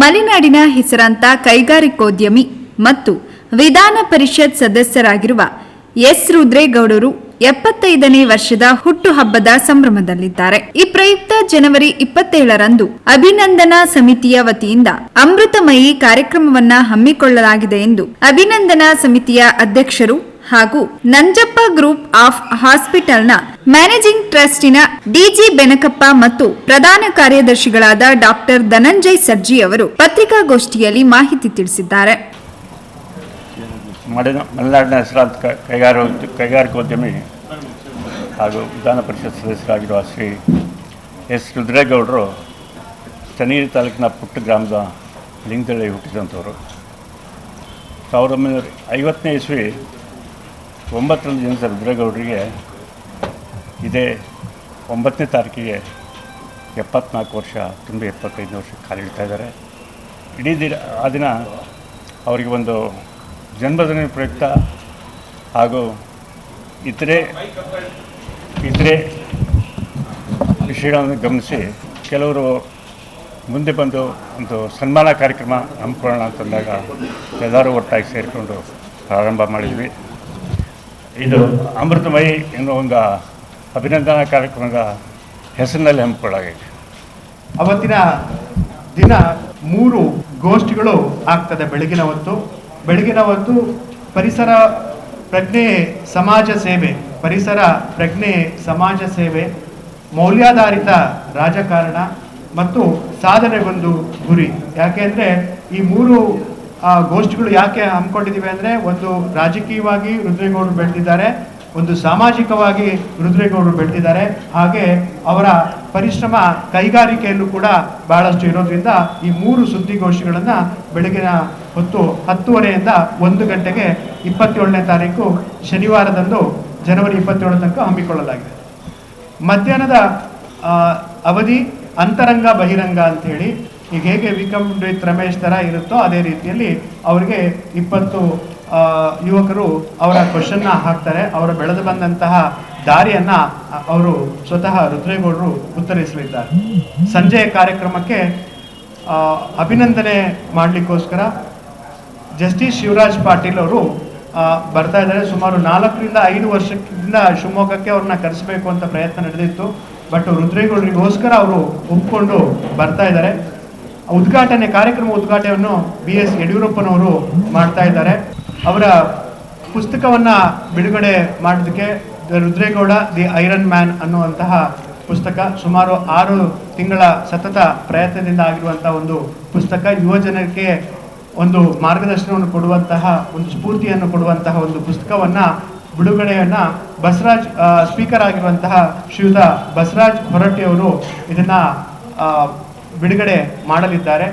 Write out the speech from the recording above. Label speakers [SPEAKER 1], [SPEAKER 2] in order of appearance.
[SPEAKER 1] ಮಲೆನಾಡಿನ ಹೆಸರಾಂತ ಕೈಗಾರಿಕೋದ್ಯಮಿ ಮತ್ತು ವಿಧಾನ ಪರಿಷತ್ ಸದಸ್ಯರಾಗಿರುವ ಎಸ್ ರುದ್ರೇಗೌಡರು ಎಪ್ಪತ್ತೈದನೇ ವರ್ಷದ ಹುಟ್ಟುಹಬ್ಬದ ಸಂಭ್ರಮದಲ್ಲಿದ್ದಾರೆ. ಈ ಪ್ರಯುಕ್ತ ಜನವರಿ ಇಪ್ಪತ್ತೇಳರಂದು ಅಭಿನಂದನಾ ಸಮಿತಿಯ ವತಿಯಿಂದ ಅಮೃತಮಯಿ ಕಾರ್ಯಕ್ರಮವನ್ನ ಹಮ್ಮಿಕೊಳ್ಳಲಾಗಿದೆ ಎಂದು ಅಭಿನಂದನಾ ಸಮಿತಿಯ ಅಧ್ಯಕ್ಷರು ಹಾಗೂ ನಂಜಪ್ಪ ಗ್ರೂಪ್ ಆಫ್ ಹಾಸ್ಪಿಟಲ್ನ ಮ್ಯಾನೇಜಿಂಗ್ ಟ್ರಸ್ಟಿನ ಡಿಜಿ ಬೆನಕಪ್ಪ ಮತ್ತು ಪ್ರಧಾನ ಕಾರ್ಯದರ್ಶಿಗಳಾದ ಡಾಕ್ಟರ್ ಧನಂಜಯ್ ಸರ್ಜಿ ಅವರು ಪತ್ರಿಕಾಗೋಷ್ಠಿಯಲ್ಲಿ ಮಾಹಿತಿ ತಿಳಿಸಿದ್ದಾರೆ.
[SPEAKER 2] ಮಲೆನ ಮಲೆನಾಡಿನ ಹೆಸರಾಂತ ಕೈಗಾರ ಕೈಗಾರಿಕೋದ್ಯಮಿ ಹಾಗೂ ವಿಧಾನ ಪರಿಷತ್ ಸದಸ್ಯರಾಗಿರುವ ಶ್ರೀ ಎಸ್. ರುದ್ರೇಗೌಡರು ಚನ್ನಗಿರಿ ತಾಲೂಕಿನ ಪುಟ್ಟ ಗ್ರಾಮದ ಲಿಂಗದಳ್ಳಿ ಹುಟ್ಟಿದಂಥವರು. ಸಾವಿರದ ಒಂಬೈನೂರ ಐವತ್ತನೇ ಇಸ್ವಿ ಒಂಬತ್ತರಲ್ಲಿ ಜನಿಸಿದ ರುದ್ರೇಗೌಡರಿಗೆ ಇದೇ ಒಂಬತ್ತನೇ ತಾರೀಕಿಗೆ ಎಪ್ಪತ್ನಾಲ್ಕು ವರ್ಷ, ತುಂಬಿ ಎಪ್ಪತ್ತೈದು ವರ್ಷ ಕಾಲಿಡ್ತಾ ಇದ್ದಾರೆ. ಇಡೀ ದಿನ, ಆ ದಿನ ಅವರಿಗೆ ಒಂದು ಜನ್ಮದಿನ ಪ್ರಯುಕ್ತ ಹಾಗೂ ಇತರೆ ಇತರೆ ವಿಷಯಗಳನ್ನು ಗಮನಿಸಿ ಕೆಲವರು ಮುಂದೆ ಬಂದು ಒಂದು ಸನ್ಮಾನ ಕಾರ್ಯಕ್ರಮ ಹಮ್ಮಿಕೊಳ್ಳೋಣ ಅಂತಂದಾಗ ಎಲ್ಲರೂ ಒಟ್ಟಾಗಿ ಸೇರಿಕೊಂಡು ಪ್ರಾರಂಭ ಮಾಡಿದ್ವಿ. ಇದು ಅಮೃತಮಯಿ ಎನ್ನುವ ಒಂದು ಅಭಿನಂದನಾ ಕಾರ್ಯಕ್ರಮದ ಹೆಸರಿನಲ್ಲಿ ಹಮ್ಮಿಕೊಳ್ಳಾಗಿದೆ
[SPEAKER 3] ಅವತ್ತಿನ ದಿನ ಮೂರು ಗೋಷ್ಠಿಗಳು ಆಗ್ತದೆ ಬೆಳಗಿನ ಹೊತ್ತು. ಬೆಳಗಿನ ಹೊತ್ತು ಪರಿಸರ ಪ್ರಜ್ಞೆ ಸಮಾಜ ಸೇವೆ, ಪರಿಸರ ಪ್ರಜ್ಞೆ ಸಮಾಜ ಸೇವೆ, ಮೌಲ್ಯಾಧಾರಿತ ರಾಜಕಾರಣ ಮತ್ತು ಸಾಧನೆಗೊಂದು ಗುರಿ. ಯಾಕೆಂದ್ರೆ ಈ ಮೂರು ಗೋಷ್ಠಿಗಳು ಯಾಕೆ ಹಮ್ಮಿಕೊಂಡಿದ್ದೀವಿ ಅಂದರೆ ಒಂದು ರಾಜಕೀಯವಾಗಿ ರುದ್ರೇಗೌಡರು ಬೆಳೆದಿದ್ದಾರೆ ಒಂದು ಸಾಮಾಜಿಕವಾಗಿ ರುದ್ರೇಗೌಡರು ಬೆಳೆದಿದ್ದಾರೆ. ಹಾಗೆ ಅವರ ಪರಿಶ್ರಮ, ಕೈಗಾರಿಕೆಯಲ್ಲೂ ಕೂಡ ಬಹಳಷ್ಟು ಇರೋದ್ರಿಂದ ಈ ಮೂರು ಸುದ್ದಿಗೋಷ್ಠಿಗಳನ್ನು ಬೆಳಗಿನ ಹೊತ್ತು ಹತ್ತುವರೆಯಿಂದ ಒಂದು ಗಂಟೆಗೆ ಇಪ್ಪತ್ತೇಳನೇ ತಾರೀಕು ಶನಿವಾರದಂದು ಜನವರಿ ಇಪ್ಪತ್ತೇಳು ತನಕ ಹಮ್ಮಿಕೊಳ್ಳಲಾಗಿದೆ. ಮಧ್ಯಾಹ್ನದ ಅವಧಿ ಅಂತರಂಗ ಬಹಿರಂಗ ಅಂಥೇಳಿ ಈಗ ಹೇಗೆ ವಿಕಮ್ ವಿತ್ ರಮೇಶ್ ಥರ ಇರುತ್ತೋ ಅದೇ ರೀತಿಯಲ್ಲಿ ಅವರಿಗೆ ಇಪ್ಪತ್ತು ಯುವಕರು ಅವರ ಕ್ವಶನ್ನ ಹಾಕ್ತಾರೆ. ಅವರು ಬೆಳೆದು ಬಂದಂತಹ ದಾರಿಯನ್ನ ಅವರು ಸ್ವತಃ ರುದ್ರೇಗೌಡರು ಉತ್ತರಿಸಲಿದ್ದಾರೆ. ಸಂಜೆಯ ಕಾರ್ಯಕ್ರಮಕ್ಕೆ ಅಭಿನಂದನೆ ಮಾಡಲಿಕ್ಕೋಸ್ಕರ ಜಸ್ಟಿಸ್ ಶಿವರಾಜ್ ಪಾಟೀಲ್ ಅವರು ಬರ್ತಾ ಇದ್ದಾರೆ. ಸುಮಾರು ನಾಲ್ಕರಿಂದ ಐದು ವರ್ಷದಿಂದ ಶಿವಮೊಗ್ಗಕ್ಕೆ ಅವ್ರನ್ನ ಕರೆಸಬೇಕು ಅಂತ ಪ್ರಯತ್ನ ನಡೆದಿತ್ತು. ಬಟ್ ರುದ್ರೇಗೌಡರಿಗೋಸ್ಕರ ಅವರು ಒಪ್ಪಿಕೊಂಡು ಬರ್ತಾ ಇದ್ದಾರೆ. ಉದ್ಘಾಟನೆ, ಕಾರ್ಯಕ್ರಮ ಉದ್ಘಾಟನೆಯನ್ನು ಬಿ ಎಸ್ ಯಡಿಯೂರಪ್ಪನವರು ಮಾಡ್ತಾ ಇದ್ದಾರೆ. ಅವರ ಪುಸ್ತಕವನ್ನು ಬಿಡುಗಡೆ ಮಾಡೋದಕ್ಕೆ ರುದ್ರೇಗೌಡ ದಿ ಐರನ್ ಮ್ಯಾನ್ ಅನ್ನುವಂತಹ ಪುಸ್ತಕ ಸುಮಾರು ಆರು ತಿಂಗಳ ಸತತ ಪ್ರಯತ್ನದಿಂದ ಆಗಿರುವಂತಹ ಒಂದು ಪುಸ್ತಕ, ಯುವಜನಕ್ಕೆ ಒಂದು ಮಾರ್ಗದರ್ಶನವನ್ನು ಕೊಡುವಂತಹ, ಒಂದು ಸ್ಫೂರ್ತಿಯನ್ನು ಕೊಡುವಂತಹ ಒಂದು ಪುಸ್ತಕವನ್ನು ಬಿಡುಗಡೆಯನ್ನ ಬಸರಾಜ್ ಸ್ಪೀಕರ್ ಆಗಿರುವಂತಹ ಶ್ರೀಯುತ ಬಸರಾಜ್ ಹೊರಟ್ಟಿಯವರು ಇದನ್ನ ಬಿಡುಗಡೆ ಮಾಡಲಿದ್ದಾರೆ.